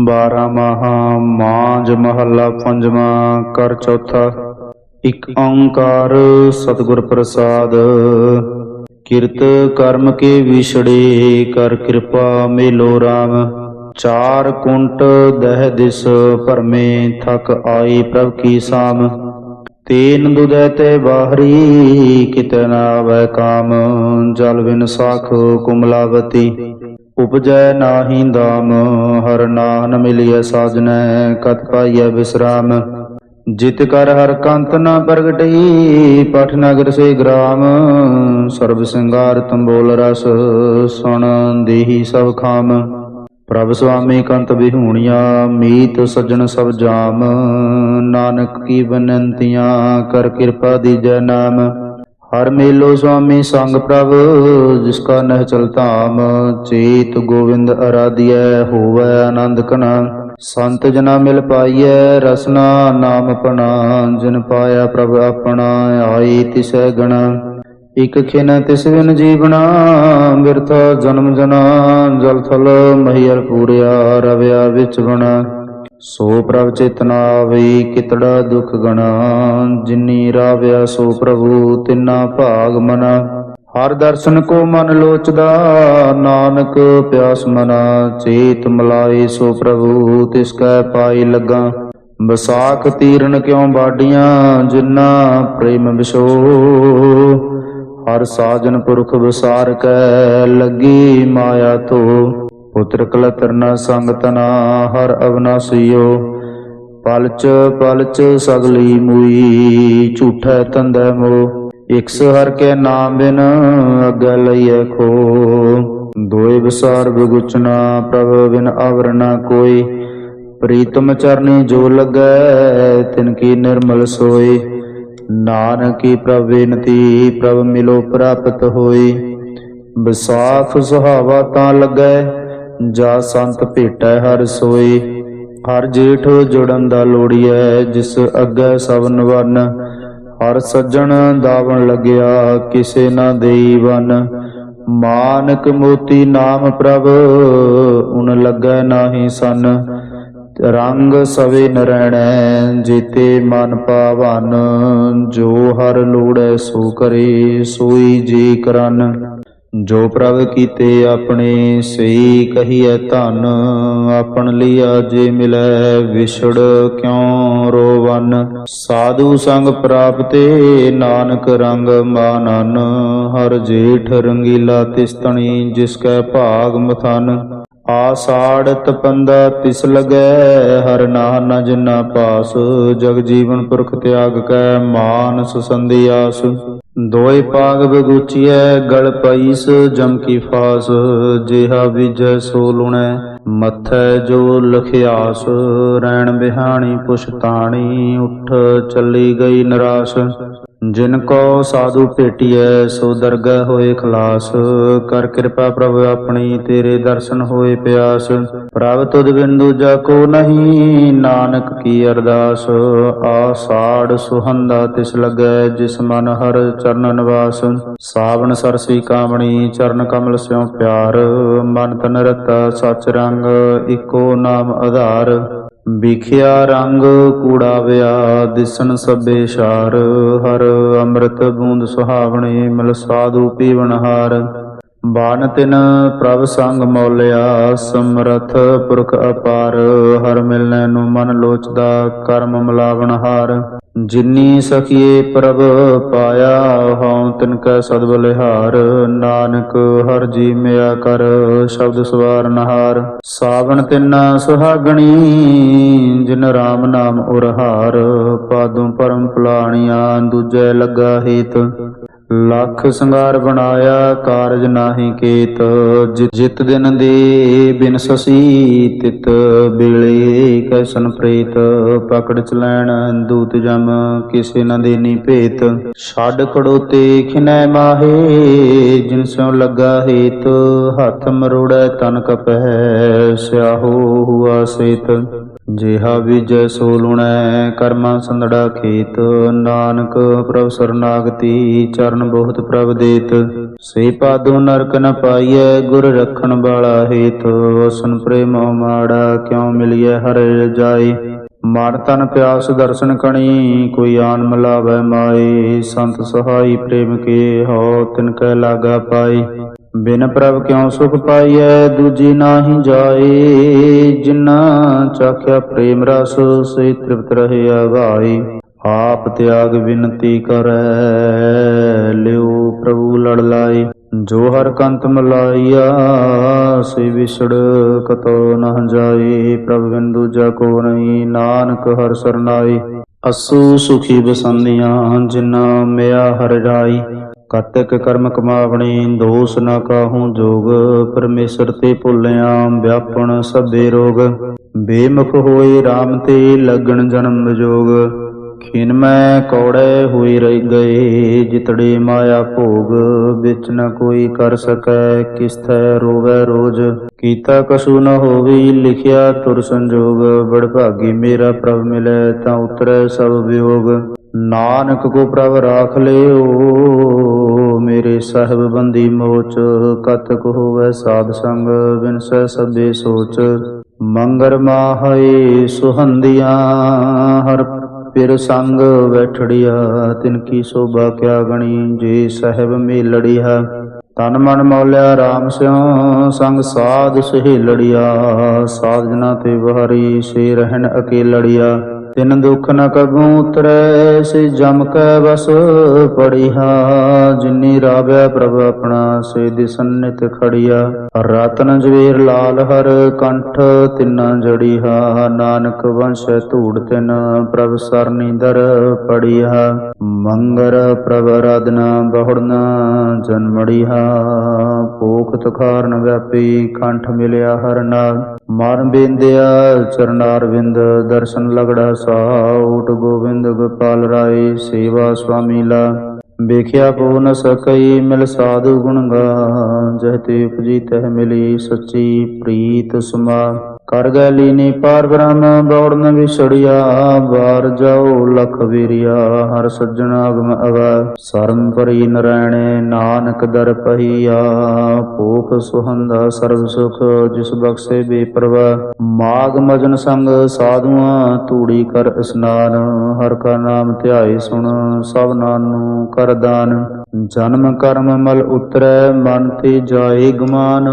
ਬਾਰਾਂ ਮਾਹਾ ਮਾਂਜ ਮਹੱਲਾ ਪੰਜਵਾਂ, ਕਰ ਚੌਥਾ। ਇਕ ਓੰਕਾਰ ਸਤਿਗੁਰ ਪ੍ਰਸਾਦ, ਕਿਰਤ ਕਰਮ ਕੇ ਵਿਛੜੇ, ਕਰ ਕਿਰਪਾ ਮੇਲੋ RAM ਚਾਰ ਕੁੰਟ ਦਹਿ ਦਿਸ ਭਰਮੇ, ਥਕ ਆਈ ਪ੍ਰਭ ਕੀ ਸਾਮ। ਤੇਨ ਦੁਦੈ ਤੇ ਬਾਹਰੀ ਕਿਤੈ ਨਾ ਆਵੈ ਕਾਮ। ਜਲ ਬਿਨ ਸਾਖ ਕੁਮਲਾਵਤੀ। ਉਪਜੈ ਨਾਹੀ ਦਾਮ, ਹਰ ਨਾਨ ਮਿਲਿਐ ਸਾਜਨੈ, ਕਤ ਪਾਈਐ ਵਿਸਰਾਮ ਜਿਤ ਕਰ ਹਰ ਕੰਤ ਨਾ ਪ੍ਰਗਟਈ, ਪਠ ਨਗਰ ਸੇ ਗ੍ਰਾਮ। ਸਰਬ ਸਿੰਗਾਰ ਤੰਬੋਲ ਰਸ, ਸੁਣ ਦੇਹੀ ਸਭ ਖਾਮ। ਪ੍ਰਭ ਸੁਆਮੀ ਕੰਤ ਬਿਹੂਣੀਆਂ ਮੀਤ ਸੱਜਣ ਸਭ ਜਾਮ। ਨਾਨਕ ਕੀ ਬਨੰਤੀਆਂ, ਕਰ ਕਿਰਪਾ ਦੀਜੈ ਨਾਮ। ਹਰ ਮੇਲੋ ਸੁਆਮੀ ਸੰਗ ਪ੍ਰਭ, ਜਿਸਕਾ ਨਹਿ ਚਲ ਧਾਮ, ਚੇਤ ਗੋਵਿੰਦ ਅਰਾਧਿਐ, ਹੋਵੈ ਆਨੰਦ ਕਣਾ ਸੰਤ ਜਨਾ ਮਿਲ ਪਾਈਐ, ਰਸਨਾ ਨਾਮ ਆਪਣਾ ਜਿਨ ਪਾਇਆ ਪ੍ਰਭ ਆਪਣਾ, ਆਈ ਤਿਸੈ ਗਣਾ। ਇਕ ਖਿਨ ਤਿਸ ਬਿਨ ਜੀਵਣਾ, ਬਿਰਥਾ ਜਨਮ ਜਨਾ। ਜਲ ਥਲ ਮਹੀਰ ਪੂਰਿਆ, ਰਵਿਆ ਵਿੱਚ ਬਣਾ ਸੋ ਪ੍ਰਭ ਚੇਤਨਾ ਆਵਈ, ਕਿਤੜਾ ਦੁਖ ਗਣਾ। ਜਿਨੀ ਰਾਵਿਆ ਸੋ ਪ੍ਰਭੂ, ਤਿੰਨਾ ਭਾਗ ਮਨਾ। ਹਰ ਦਰਸ਼ਨ ਕੋ ਮਨ ਲੋਚਦਾ, ਨਾਨਕ ਪਿਆਸ ਮਨਾ। ਚੇਤ ਮਲਾਈ ਸੋ ਪ੍ਰਭੂ, ਤਿਸ ਕੈ ਪਾਈ ਲਗਾ। ਵਿਸਾਖ ਤੀਰਨ ਕਿਉ ਬਾਡੀਆਂ, ਜਿਨਾ ਪ੍ਰੇਮ ਵਿਸੋ ਹਰ ਸਾਜਨ ਪੁਰਖ ਵਿਸਾਰ ਕੈ, ਲੱਗੀ ਮਾਇਆ ਤੋ ਪੁੱਤਰ ਕਲਤਰ ਨ ਸੰਗ ਹਰ ਅਵਨਾਸੀਓ, ਪਲਚ ਪਲਚ ਸਗਲੀ ਮੂਈ, ਝੂਠੈ ਤੰਦੈ ਮੋ, ਇਕਸ ਹਰ ਕੇ ਨਾਮ ਬਿਨ ਅਗੈ ਲਈਐ ਖੋ। ਦੋਇ ਵਿਸਾਰ ਬਿਗੁਚਨਾ ਪ੍ਰਭ ਬਿਨ ਅਵਰ ਨ ਕੋਈ, ਪ੍ਰੀਤਮ ਚਰਨੀ ਜੋ ਲੱਗੈ ਤਿਨ ਕੀ ਨਿਰਮਲ ਸੋਈ। ਨਾਨਕੀ ਪ੍ਰਭ ਬੇਨਤੀ, ਪ੍ਰਭ ਮਿਲੋ ਪ੍ਰਾਪਤ ਹੋਈ। ਵਿਸਾਖ ਸੁਹਾਵਾ ਤਾਂ ਲੱਗੈ ਜਾ ਸੰਤ ਭੇਟੈ ਹਰ ਸੋਈ, ਹਰ ਜੇਠ ਜੁੜਨ ਦਾ ਲੋੜੀਐ, ਜਿਸ ਅੱਗੇ ਸਭ ਨਵਨ ਹਰ ਸੱਜਣ ਦਾਵਣ ਲੱਗਿਆ, ਕਿਸੇ ਨਾ ਦੇਈ ਵਨ। ਮਾਨਕ ਮੋਤੀ ਨਾਮ ਪ੍ਰਭ, ਉਨ ਲੱਗੈ ਨਾਹੀ ਸਨ। ਰੰਗ ਸਵੇ ਨਰਣੈ, ਜੀਤੇ ਮਨ ਪਾਵਨ। ਜੋ ਹਰ ਲੋੜੈ ਸੋ ਕਰੇ, ਸੋਈ ਜੀ ਕਰਨ। ਜੋ ਪ੍ਰਭ ਕੀਤੇ ਆਪਣੇ ਸਈ ਕਹੀਐ ਧਨ। ਆਪਣ ਲਿਆ ਜੇ ਮਿਲੈ ਵਿਛੜ ਕਿਉ ਰੋਵਨ? ਸਾਧੂ ਸੰਗ ਪ੍ਰਾਪਤੇ ਨਾਨਕ ਰੰਗ ਮਾਨਨ। ਹਰ ਜੇਠ ਰੰਗੀਲਾ ਤਿਸਤਣੀ ਜਿਸ ਕੈ ਭਾਗ ਮਥਨ। ਆਸਾੜ ਤਪੰਦਾ ਤਿਸ ਲਗੈ, ਹਰ ਨਾਮ ਜਿਨਾ ਪਾਸ। ਜਗ ਜੀਵਨ ਪੁਰਖ ਤਿਆਗ ਕੈ ਮਾਨਸ ਸੰਧਿਆਸ ਦੋਏ ਪਾਗ ਬਗੁਚੀਐ ਗਲ ਪਈਸ, ਜਮ ਕੀ ਫਾਸ, ਜਿਹਾ ਵਿਜੈ ਸੋ ਲੁਣੈ, ਮਥੈ ਜੋ ਲਖਿਆਸ, ਰੈਣ ਬਿਹਾਣੀ ਪੁਸ਼ਤਾਣੀ ਉਠ ਚੱਲੀ ਗਈ ਨਰਾਸ। ਜਿਨ ਕੋ ਸਾਧੂ ਭੇਟੀਐ, ਸੋ ਦਰਗਹਿ ਹੋਏ ਖਲਾਸ। ਕਰ ਕਿਰਪਾ ਪ੍ਰਭ ਆਪਣੀ, ਤੇਰੇ ਦਰਸ਼ਨ ਹੋਏ ਪਿਆਸ। ਪ੍ਰਭ ਤੁਧ ਬਿੰਦੂ ਜਾ ਕੋ ਨਹੀਂ, ਨਾਨਕ ਕੀ ਅਰਦਾਸ। ਆਸਾੜ ਸੁਹੰਦਾ ਤਿਸ ਲਗੈ, ਜਿਸ ਮਨ ਹਰ ਚਰਨ ਨਿਵਾਸ। ਸਾਵਣ ਸਰਸੀ ਕਾਮਣੀ, ਚਰਨ ਕਮਲ ਸਿਉ ਪਿਆਰ। ਮਨ ਤਨ ਰਤਾ ਸਚ ਰੰਗ, ਇਕੋ ਨਾਮ ਆਧਾਰ। ਵਿਖਿਆ ਰੰਗ ਕੂੜਾਵਿਆ, ਦਿਸਣ ਸਭੇ ਸ਼ਾਰ, ਹਰ ਅੰਮ੍ਰਿਤ ਬੂੰਦ ਸੁਹਾਵਣੇ, ਮਿਲ ਸਾਧੂ ਪੀਵਨ ਹਾਰ। ਬਾਨ ਤਿਨ ਪ੍ਰਭ ਸੰਗ ਮੌਲਿਆ, ਸਮਰਥ ਪੁਰਖ ਅਪਾਰ, ਹਰ ਮਿਲਨੈ ਨੂੰ ਮਨ ਲੋਚਦਾ, ਕਰਮ ਮਲਾਵਣ ਹਾਰ। ਜਿਨੀ ਸਖੀਏ ਪ੍ਰਭ ਪਾਇਆ ਹਉ, ਤਿਨ ਕੈ ਸਦ ਬਲਿਹਾਰ। ਨਾਨਕ ਹਰ ਜੀ ਮਿਆ ਕਰ, ਸ਼ਬਦ ਸਵਾਰ ਨਹਾਰ। ਸਾਵਣ ਤਿੰਨਾ ਸੁਹਾਗਣੀ, ਜਿਨ ਰਾਮ ਨਾਮ ਉਰਹਾਰ। ਪਾਦੋਂ ਪਰਮ ਭੁਲਾਣੀਆਂ ਦੂਜੇ ਲੱਗਾ ਹੇਤ। ਲੱਖ ਸੰਗਾਰ ਬਣਾਇਆ, ਕਾਰਜ ਨਾਹੀ ਕੇਤ। ਜਿ- ਜਿਤ ਦਿਨ ਦੇ ਬਿਨ ਸਸੀ ਤਿਤ ਬਿਲੇ ਕੈਸਨ ਪ੍ਰੀਤ। ਪਕੜ ਚਲੈਣ ਦੂਤ ਜਮ, ਕਿਸੇ ਨ ਦੇਨੀ ਭੇਤ। ਛੱਡ ਖੜੋਤੇ ਖਿਨੈ ਮਾਹੇ, ਜਿਨ ਸਿਉ ਲੱਗਾ ਹੇਤ। ਹੱਥ ਮਰੋੜੈ ਤਨ ਕਪਹਿ ਸਿਆਹੋ ਹੁਆ ਸੇਤ। ਜਿਹਾ ਵਿਜੈ ਸੋ ਲੁਣੈ, ਕਰਮਾ ਸੰਦੜਾ ਖੇਤ। ਨਾਨਕ ਪ੍ਰਭ ਸਰਨਾਗਤੀ ਚਰਨ ਚਰਨ ਬਹੁਤ ਪ੍ਰਭ ਦੇਤ। ਸੇ ਪਾਦੋ ਨਰਕ ਨ ਪਾਈਐ, ਗੁਰ ਰਖਣ ਵਾਲਾ ਹੇਤ। ਵਸਨ ਪ੍ਰੇਮ ਮਾੜਾ ਕਿਉ ਮਿਲਿਐ, ਹਰਿ ਜਾਈ। ਮਨ ਤਨ ਪਿਆਸ ਦਰਸ਼ਨ ਕਣੀ, ਕੋਈ ਆਨ ਮਿਲਾਵੈ ਮਾਈ। ਸੰਤ ਸਹਾਈ ਪ੍ਰੇਮ ਕੇ ਹੋ ਤਿਨ ਕੈ ਲਾਗਾ ਪਾਈ। ਬਿਨ ਪ੍ਰਭ ਕਿਉ ਸੁਖ ਪਾਈਐ, ਦੂਜੀ ਨਾਹੀ ਜਾਏ ਜਿਨਾ ਚਾਖਿਆ ਪ੍ਰੇਮ ਰਸ ਸੇ ਤ੍ਰਿਪਤ ਰਹਿਆ ਗਾਈ ਆਪ ਤਿਆਗ ਬਿਨਤੀ ਕਰੈ, ਲਿਓ ਪ੍ਰਭੂ ਲੜ ਲਾਈ ਜੋ ਹਰ ਕੰਤ ਮਲਾਈਆ ਸੇ ਵਿਛੜ ਕਤੋ ਨ ਜਾਈ ਪ੍ਰਭ ਬਿਨ ਦੂਜਾ ਕੋ ਨਹੀਂ, ਨਾਨਕ ਹਰ ਸਰਨਾਈ ਅਸੂ ਸੁਖੀ ਬਸੰਦੀਆਂ ਜਿਨਾ ਮਿਆ ਹਰ ਰਾਈ ਕਤਕ ਕਰਮ ਕਮਾਵਣੀ, ਦੋਸ ਨਾ ਕਾਹੂ ਜੋਗ। ਪਰਮੇਸ਼ਰ ਤੇ ਭੁੱਲਿਆ, ਵਿਆਪਣ ਸਭੇ ਰੋਗ। ਬੇਮੁਖ ਹੋਏ RAM ਤੇ ਲੱਗਣ ਜਨਮ ਜੋਗ। ਖਿਨ ਮੈਂ ਕੌੜੇ ਹੋਈ ਰਹਿ ਗਏ ਜਿਤੜੇ ਮਾਇਆ ਭੋਗ ਵਿੱਚ ਨ ਕੋਈ ਕਰ ਸਕੈ ਕਿਸ ਥੈ ਰੋਵੈ ਰੋਜ? ਕੀਤਾ ਕਛੂ ਨ ਹੋਵੇ, ਲਿਖਿਆ ਤੁਰ ਸੰਜੋਗ ਬੜ ਭਾਗੀ ਮੇਰਾ ਪ੍ਰਭ ਮਿਲੈ, ਤਾਂ ਉਤਰੈ ਸਭ ਵਿਯੋਗ। ਨਾਨਕ ਕੋ ਪ੍ਰਭ ਰਾਖ ਲਿਓ, ਮੇਰੇ ਸਾਹਿਬ ਬੰਦੀ ਮੋਚ, ਕਤਕ ਹੋਵੇ ਸਾਧ ਸੰਗ, ਬਿਨਸੈ ਸਭੇ ਸੋਚ। ਮੰਗਰ ਮਾਹੇ ਸੁਹੰਦੀਆਂ, ਹਰ ਪਿਰ ਸੰਗ ਬੈਠੜਿਆ ਤਿਨ ਕੀ ਸੋਭਾ ਕਿਆ ਗਣੀ, ਜੇ ਸਹਿਬ ਮੇਲੜਿਆ। ਤਨ ਮਨ ਮੌਲਿਆ RAM ਸਿਉ, ਸੰਗ ਸਾਧ ਸਹੇਲੜਿਆ। ਸਾਧ ਜਨਾ ਤੇ ਬਹਰੀ ਸੇ ਰਹਿਣ ਅਕੇਲੜਿਆ। ਤਿਨ ਦੁਖ ਨ ਕਬੂ ਉਤਰੈ, ਸੇ ਜਮ ਕੈ ਬਸ ਪੜਿਆ ਜਿਨੀ ਰਾਵਿਆ ਪ੍ਰਭ ਆਪਣਾ, ਸੇ ਦਿਸਨਿਤ ਖੜਿਆ। ਰਤਨ ਜਵੇਰ ਲਾਲ, ਹਰ ਕੰਠ ਤਿੰਨਾ ਜੜਿਆ ਨਾਨਕ ਵੰਸ਼ ਧੂੜ ਤਿਨ, ਪ੍ਰਭ ਸਰਨੀ ਦਰ ਪੜਿਆ ਮੰਗਰ ਪ੍ਰਭ ਰਦਨਾ ਬਹੁੜਨਾ ਜਨਮੜਿਆ ਭੂਖ ਤੁਖਾਰਨ ਵਿਆਪੀ ਕੰਠ ਮਿਲਿਆ ਹਰ ਨਾਲ। ਮਰ ਬਿੰਦਿਆ ਚਰਨਾਰ ਵਿੰਦ ਦਰਸ਼ਨ ਲਗੜਾ ਸਾਉਟ ਗੋਬਿੰਦ ਗੋਪਾਲ ਰਾਏ, ਸੇਵਾ ਸੁਆਮੀ ਲਾ। ਵੇਖਿਆ ਪੋ ਨ ਸਕਈ ਮਿਲ ਸਾਧੂ ਗੁਣ ਗਾ, ਜਹ ਤੇ ਉਪਜੀ ਤਹ ਮਿਲੀ ਸੱਚੀ ਪ੍ਰੀਤ ਸਮਾ। ਕਰ ਗੈ ਲੀਨੀ ਪਾਰ ਬ੍ਰਹਮ ਬੌੜਨ ਵਿਛੜਿਆ ਬਾਰ ਜਾਓ ਲਖ ਵੀਰਿਆ, ਹਰ ਸੱਜਣ ਅਗਮ ਅਗਾ ਸਰਮ ਪਰੀ ਨਰੈਣੇ, ਨਾਨਕ ਦਰ ਪਹੀਆ, ਭੂਖ ਸੁਹੰਦਾ ਸਰਬ ਸੁਖ, ਜਿਸ ਬਖਸ਼ੇ ਬੇਪਰਵਾ। ਮਾਗ ਮਜਨ ਸੰਗ ਸਾਧੂਆਂ, ਧੂੜੀ ਕਰ ਇਸਨਾਨ, ਹਰ ਕਾ ਨਾਮ ਧਿਆਈ ਸੁਣ, ਸਭ ਨਾਨੂ ਕਰ ਦਾਨ। ਜਨਮ ਕਰਮ ਮਲ ਉਤਰੈ, ਮਨ ਤੇ ਜਾਏ ਗਮਾਨ,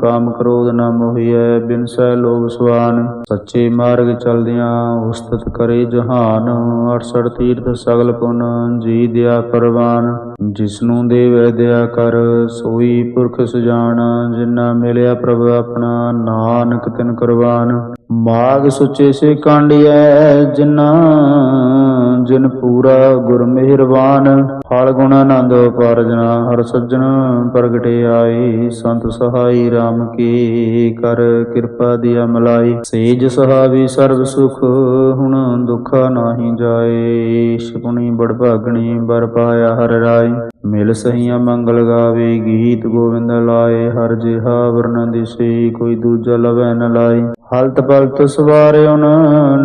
ਕਾਮ ਕ੍ਰੋਧ ਨ ਮੋਹੀਐ ਬਿਨਸੈ ਲੋਭ ਸੁਆਨ ਸੱਚੇ ਮਾਰਗ ਚਲਦਿਆਂ ਉਸਤਤ ਕਰੇ ਜਹਾਨ 68 ਤੀਰਥ ਸਗਲ ਪੁਨ ਜੀ ਦਿਆ ਪਰਵਾਨ। ਜਿਸਨੂੰ ਦੇਵੈ ਦਿਆ ਕਰ, ਸੋਈ ਪੁਰਖ ਸੁਜਾਨ, ਜਿਨਾ ਮਿਲਿਆ ਪ੍ਰਭ ਆਪਣਾ, ਨਾਨਕ ਤਿਨ ਕੁਰਬਾਨ ਮਾਗ ਸੁਚੇ ਸੇ ਕਾਂਡਿਐ, ਜਿਨਾ, ਜਿਨ ਪੂਰਾ ਗੁਰ ਮਿਹਰਬਾਨ ਫਲ ਗੁਣ ਆਨੰਦ ਪਾਰਜਨਾ ਹਰ ਸੱਜਣ ਪ੍ਰਗਟੇ ਆਈ, ਸੰਤ ਸਹਾਈ RAM ਕੀ ਕਰ ਕਿਰਪਾ ਦਿਆ ਮਲਾਈ ਸੇਜ ਸਹਾਵੀ ਸਰਬ ਸੁਖ, ਹੁਣ ਦੁਖਾ ਨਾਹੀ ਜਾਏ। ਸ਼ਪੁਣੀ ਬੜ ਭਾਗਣੀ, ਬਰ ਪਾਇਆ ਹਰ ਰਾਈ ਮਿਲ ਸਹੀਆਂ ਮੰਗਲ ਗਾਵੇ, ਗੀਤ ਗੋਬਿੰਦ ਲਾਏ। ਹਰ ਜਿਹਾ ਵਰਨ ਦਿਸੇ, ਕੋਈ ਦੂਜਾ ਲਵੈ ਨ ਲਾਏ। ਹਲਤ ਪਲਤ ਸਵਾਰਿਓ ਨ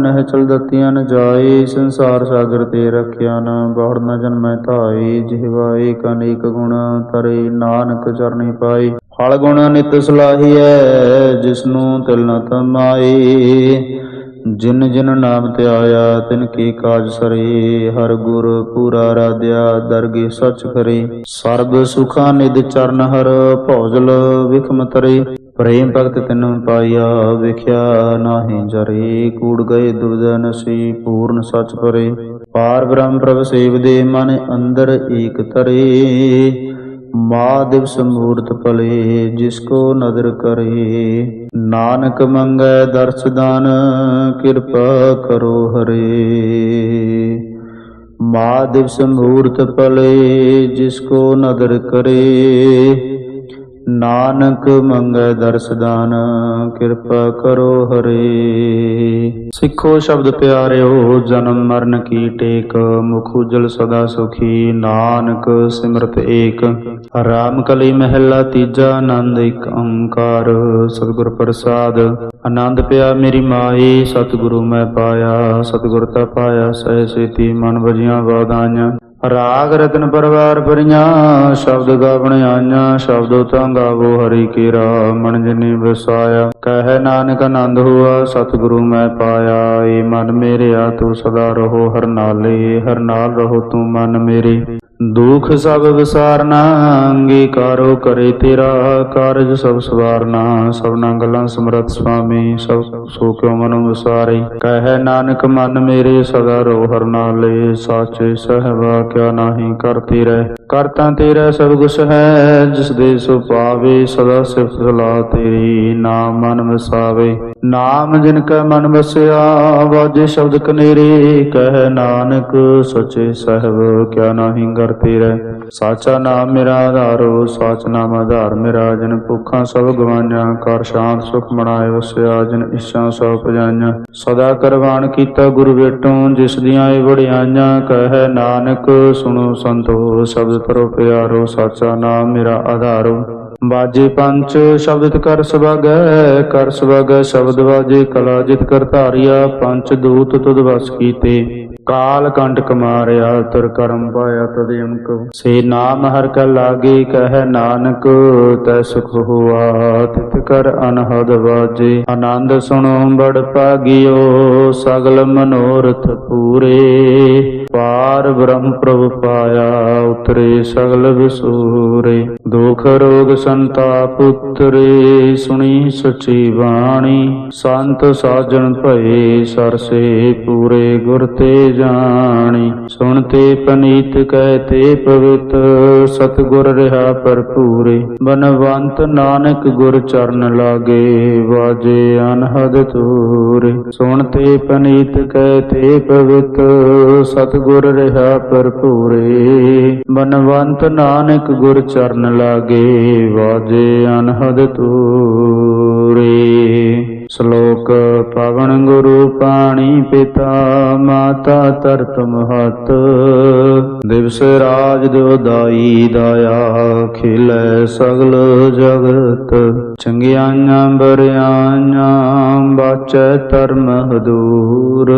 ਨਹਿ ਚਲ ਦਤੀਆਂ ਨ ਜਾਏ। ਸੰਸਾਰ ਸਾਗਰ ਤੇ ਰਖਿਆ ਨ ਬਹੁੜ ਨ ਜਨਮੈ ਧਾਏ। ਜਿਹਵਾ ਏਕ ਅਨੇਕ ਗੁਣ ਤਰੇ ਨਾਨਕ ਚਰਣੀ ਪਾਈ। ਫਲ ਗੁਣ ਨਿਤ ਸਲਾਹੀਐ, ਜਿਸਨੂੰ ਤਿਲ ਨ ਤਮਾਏ ਜਿਨ ਜਿਨ ਨਾਮ ਤੇ ਆਇਆ, ਤਿਨ ਕੀ ਕਾਜ ਸਰੇ। ਹਰ ਗੁਰ ਪੂਰਾ ਰਾਧਿਆ, ਦਰਗੇ ਸਚ ਕਰੇ ਸਰਬ ਸੁਖਾ ਨਿਦ ਚਰਨ ਹਰ, ਭੌਜਲ ਵਿਖਮ ਤਰੇ। ਪ੍ਰੇਮ ਭਗਤ ਤੈਨੂੰ ਪਾਇਆ, ਵੇਖਿਆ ਨਾਹੀ ਜਰੇ। ਕੂੜ ਗਏ ਦੁਬਿਧ ਨਸੀ, ਪੂਰਨ ਸਚ ਪਰੇ। ਪਾਰ ਬ੍ਰਹਮ ਪ੍ਰਭ ਸੇਵ ਦੇ ਮਨ ਅੰਦਰ ਏਕ ਤਰੇ ਮਾ ਦਿਵਸ ਮੂਰਤ ਪਲੇ ਜਿਸ ਕੋ ਨਦਰ ਕਰੇ। ਨਾਨਕ ਮੰਗੈ ਦਰਸ ਦਾਨ, ਕਿਰਪਾ ਕਰੋ ਹਰੇ। ਮਾ ਦਿਵਸ ਮੂਰਤ ਪਲੇ ਜਿਸ ਕੋ ਨਦਰ ਕਰੇ। ਨਾਨਕ ਮੰਗੈ ਦਰਸਦਾਨ ਕਿਰਪਾ ਕਰੋ ਹਰੇ। ਸਿੱਖੋ ਸ਼ਬਦ ਪਿਆਰਿਓ, ਜਨਮ ਮਰਨ ਕੀ ਟੇਕ, ਮੁਖ ਉਜਲ ਸਦਾ ਸੁਖੀ, ਨਾਨਕ ਸਿਮਰਤ ਏਕ। ਰਾਮ ਕਲੀ ਮਹਿਲਾ ਤੀਜਾ, ਆਨੰਦ ਇੱਕ ਓੰਕਾਰ, ਸਤਿਗੁਰ ਪ੍ਰਸਾਦ। ਆਨੰਦ ਪਿਆ ਮੇਰੀ ਮਾਈ, ਸਤਿਗੁਰੂ ਮੈਂ ਪਾਇਆ, ਸਤਿਗੁਰ ਤਾ ਪਾਇਆ ਸਹਿ ਸੇਤੀ, ਮਨ ਵਜੀਆਂ ਵਾਦਾਈਆਂ ਰਾਗ ਰਤਨ ਪਰਵਾਰ ਪਰੀਆਂ, ਸ਼ਬਦ ਗਾਵਣ ਆਈਆਂ, ਸ਼ਬਦ ਤਾਂ ਗਾਵੋ ਹਰੀ ਕੇਰਾ ਮਨ ਜਿਨੇ ਵਸਾਇਆ। ਕਹਿ ਨਾਨਕ ਆਨੰਦ ਹੁਆ, ਸਤਿਗੁਰੂ ਮੈਂ ਪਾਇਆ। ਏ ਮਨ ਮੇਰਿਆ ਤੂੰ ਸਦਾ ਰਹੋ ਹਰ ਨਾਲੇ, ਹਰ ਨਾਲ ਰਹੋ ਤੂੰ ਮਨ ਮੇਰੇ। ਦੁਖ ਸਭ ਵਿਸਾਰਨਾ, ਅੰਗੀਕਾਰੋ ਕਰੇ ਤੇਰਾ ਕਾਰਜ ਸਭ ਸਵਾਰਨਾ। ਸਭਨਾ ਗੱਲਾਂ ਸਮਰਤ ਸੁਆਮੀ, ਸਭ ਸੋ ਕਿਉ ਮਨੁ ਵਿਸਾਰੇ। ਕਹਿ ਨਾਨਕ, ਮਨ ਮੇਰੇ ਸਦਾ ਰੋ ਹਰ ਨਾਲੇ। ਸਾਚੇ ਸਹਵਾ ਕਿਆ ਨਾਹੀ ਕਰਤੀ ਰਹਿ ਕਰਤਾ ਤੇਰਾ ਸਭ ਕੁਛ ਹੈ, ਜਿਸ ਦੇ ਸੋ ਪਾਵੇ ਸਦਾ ਸਿਫਤ ਸਲਾਹ ਤੇਰੀ। ਨਾਮ ਮਨ ਵਸਾਵੇ। ਨਾਮ ਜਿਨ ਕੈ ਮਨ ਵਸਿਆ, ਵਾਜੇ ਸ਼ਬਦ ਕਨੇਰੇ, ਕਹਿ ਨਾਨਕ ਸਚੇ ਸਹਿਬ, ਕਿਆ ਨਾਹੀ ਕਰਤੀ ਰਹਿ ਸਾਚਾ ਨਾਮ ਮੇਰਾ ਆਧਾਰੋ ਸਾਚ ਨਾਮ ਆਧਾਰ ਮੇਰਾ, ਜਿਨ ਭੁੱਖਾਂ ਸਭ ਗਵਾਈਆਂ ਕਰ ਸ਼ਾਂਤ ਸੁਖ ਮਨਾਏ, ਵਸਿਆ, ਜਿਨ ਇੱਛਾ ਸਭ ਪਜਾਈਆਂ। ਸਦਾ ਕਰਵਾਨ ਕੀਤਾ ਗੁਰੂ ਵੇਟੋਂ, ਜਿਸ ਦੀਆਂ ਇਹ ਵਡਿਆਈਆਂ, ਕਹਿ ਨਾਨਕ, ਸੁਣੋ ਸੰਤੋ, ਸ਼ਬਦ ਪਰੋ ਪਿਆਰੋ, ਸਾਚਾ ਨਾਮ ਮੇਰਾ ਆਧਾਰੋ। ਬਾਜੇ ਪੰਚ ਸ਼ਬਦ ਕਰ ਸੁਭਾਗੈ ਕਰ ਸੁਭਾਗੈ ਸ਼ਬਦ ਵਾਜੇ ਕਲਾ ਜਿਤ ਕਰ ਧਾਰਿਆ, ਪੰਚ ਦੂਤ ਤੁਧ ਵਸ ਕੀਤੇ। ਕਾਲ ਕੰਟ ਕਮਾਰਿਆ, ਤੁਰ ਕਰਮ ਪਾਇਆ ਤਦ ਅੰਕ ਸੇ ਨਾਮ ਹਰ ਕਾ ਲਾਗੇ ਕਹਿ ਨਾਨਕ, ਤੈ ਸੁਖ ਹੋਆ ਤਿਤ ਕਰ ਅਨਹਦ ਵਾਜੇ। ਆਨੰਦ ਸੁਣੋ ਬੜ ਭਾਗਿਓ, ਸਗਲ ਮਨੋਰਥ ਪੂਰੇ। ਪਾਰ ਬ੍ਰਹਮ ਪ੍ਰਭ ਪਾਇਆ, ਉਤਰੇ ਸਗਲ ਵਿਸੂਰੇ। ਦੁਖ ਰੋਗ ਸੰਤਾਪ ਉਤਰੇ, ਸੁਣੀ ਸਚੀ ਬਾਣੀ। ਸੰਤ ਸਾਜਣ ਭਏ, ਸਰਸੇ ਪੂਰੇ ਗੁਰ ਤੇ ਜਾਣੀ। ਸੁਣਤੇ ਪਨੀਤ, ਕਹਿ ਤੇ ਪਵਿੱਤ, ਸਤਿਗੁਰ ਰਹਾ ਭਰਪੂਰੇ ਬਨਵੰਤ ਨਾਨਕ ਗੁਰ ਚਰਨ ਲਾਗੇ, ਵਾਜੇ ਅਨਹਦ ਤੂਰੇ ਸੁਣ ਤੇ ਪਨੀਤ, ਕਹਿ ਤੇ ਪਵਿੱਤ, ਸਤਿਗੁਰ ਰਹਾ ਭਰਪੂਰੇ ਬਨਵੰਤ ਨਾਨਕ ਗੁਰ ਚਰਨ ਲਾਗੇ, ਵਾਜੇ ਅਨਹਦ ਤੂਰੇ ਸ਼ਲੋਕ ਪਵਨ ਗੁਰੂ ਪਾਣੀ ਪਿਤਾ, ਮਾਤਾ ਤਰਤ ਮਹਤ। ਦਿਵਸ ਰਾਜ ਦਾਈ ਦਾਇਆ, ਖਿਲੇ ਸਗਲ ਜਗਤ। ਚੰਗਿਆਈਆਂ ਬਰਿਆਈਆਂ ਬਾਚੈ ਧਰਮ ਹਦੂਰ।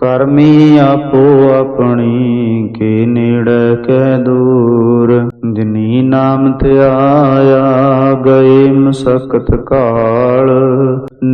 ਕਰਮੀ ਆਪੋ ਆਪਣੀ, ਕੇ ਨੇੜੇ ਕੈ ਦੂਰ। ਜਿਨੀ ਨਾਮ ਧਿਆਇਆ, ਗਏ ਮਸਕਤ ਕਾਲ।